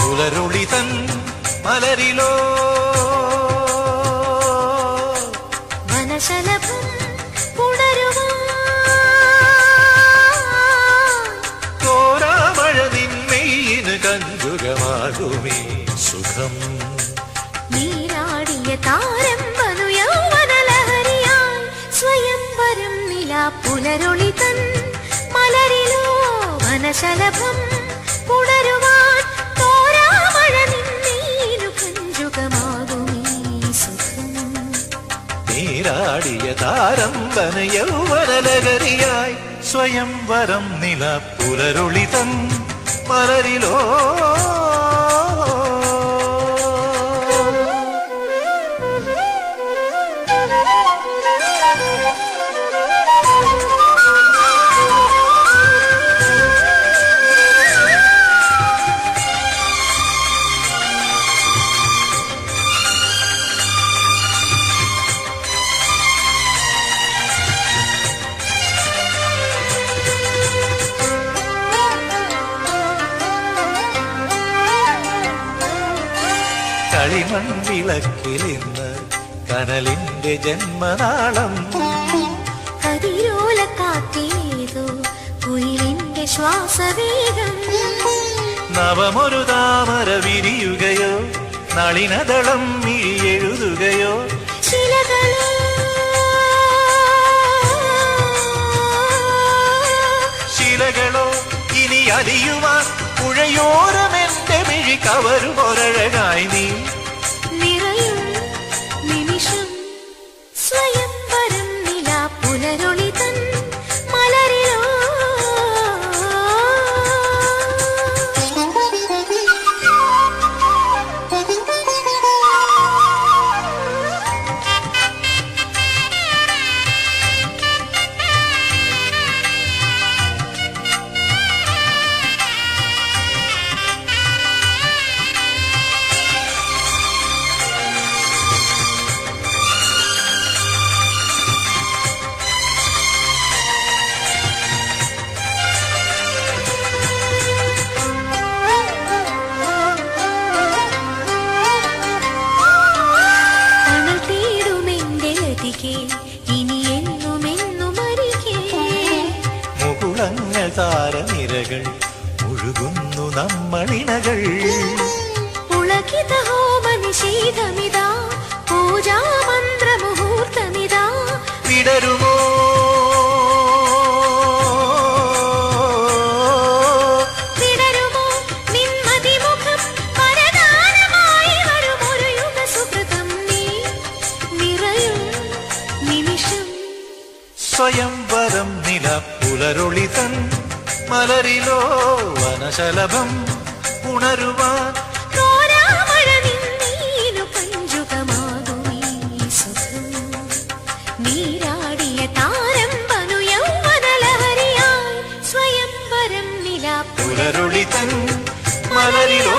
പുലരുളി തൻ മലരിലോ മനശലഭം സുഖം നീരാടിയ താരം വനു യൗവനലഹരിയായി സ്വയംവരം നില പുലരൊളി തൻ മലരിലോ വനശലഭം പുണരുവാൻ തോരാമഴ നിന്നീനു കഞ്ചുകമാകുമീ സുഖം നീരാടിയ താരംബന യൗവനലകരിയായി സ്വയം വരം നില പുലരൊളി തൻ മലരിലോ കളിമൺ വിളക്കിലിന്ന് കനലിന്റെ ജന്മനാളം. കതിരോല കാറ്റേതോ കുയിലിന്റെ ശ്വാസവേഗം. നവമൊരു താമര വിരിയുകയോ നളിനദളം മിഴിയെഴുതുകയോ. ശിലകളോ ശിലകളോ ഇനി അലിയുവാൻ പുഴയോരമെന്റെ മിഴി കവരുമൊരഴകായി നീ. ഇനി അരികെ മുകുളങ്ങൾ താരനിരകൾ ഒഴുകുന്നു നമ്മളിണകൾ. പുളകിത പൂജാമന്ത്രമുഹൂർത്തമിതാ സ്വയംവരം നില പുലരൊളിതൻ മലരിലോ വനശലഭം ഉണരുവാൻ നീരാടിയ താരം മലരിലോ